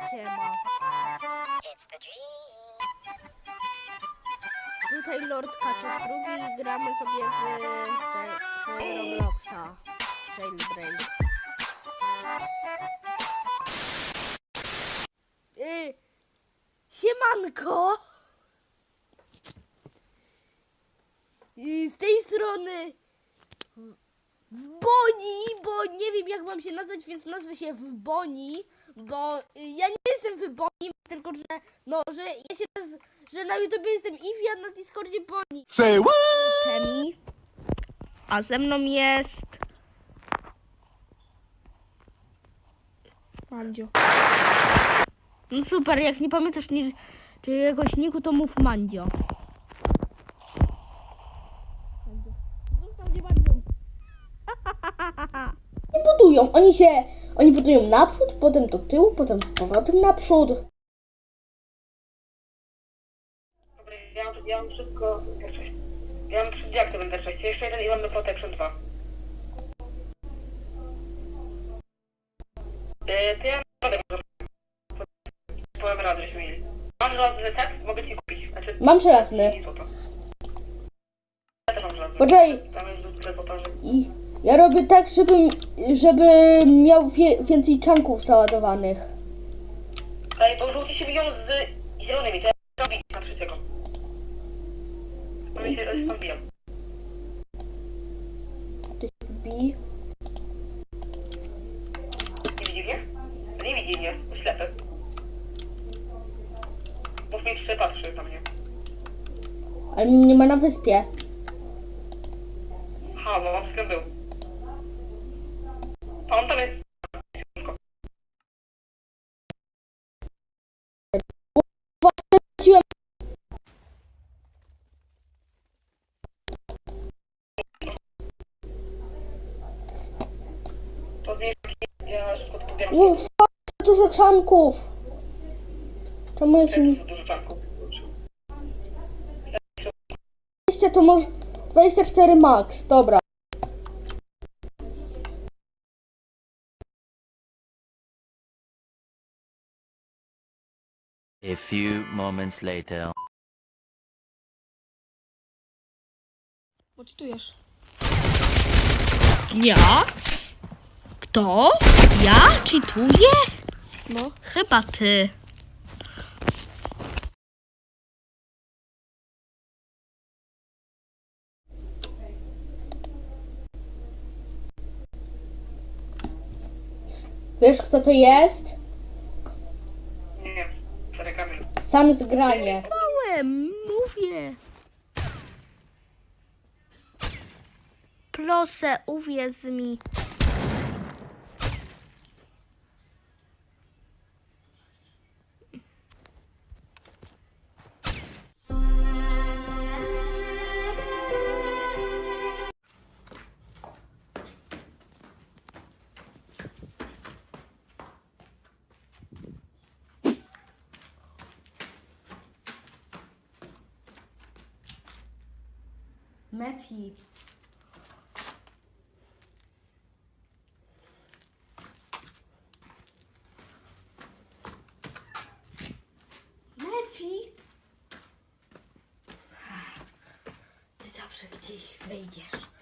siema. Tutaj Lord Kaczów drugi i gramy sobie w, te, w Robloxa. Jailbreak. Y, siemanko! Y, z tej strony w Boni, bo nie wiem jak mam się nazwać, więc nazwę się w Boni, bo ja nie jestem w Boni, tylko że no, że ja się naz- że na YouTube jestem Ivy, a na Discordzie Boni. Say what? Temi. A ze mną jest Mandzio. No super, jak nie pamiętasz ni czyjegoś niku, to mów Mandzio. Został mnie Mandzio. Nie budują. Oni się, oni budują naprzód, potem do tyłu, potem z powrotem naprzód. Dobra, ja mam, ja mam wszystko Enter 6. Ja mam przed jak to Enter 6. Jeszcze jeden i mamy Protection 2. Yy, to ja naprawdę może po emeraldy żeśmy mieli. Masz żelazny set? Mogę ci kupić. Znaczy, Mam żelazny. złoto. Ja też mam żelazny. Poczekaj. Tam jest złota, że... I ja robię tak, żeby, żeby miał wie, więcej czanków załadowanych. Ej, bo żółci się biją z zielonymi, to ja robię na trzeciego. Bo mi się tam biją. Ty się wbij. Nie widzi mnie? Nie widzi mnie, ślepy. Mów mi, czy patrzy na mnie. Ale mnie nie ma na wyspie. Ja szybko to pozbieram. Dużo czanków. Czemu. Jest dużo czanków. 20 to może... 24 max, dobra. A few moments later. Poczytujesz. Ja? Kto? Ja? Czytuję? No. Chyba ty. Wiesz kto to jest? Nie, kamień. Sam zgranie. Małem, mówię. Proszę, uwierz mi. Mefi. Mefi. Ty zawsze gdzieś wejdziesz.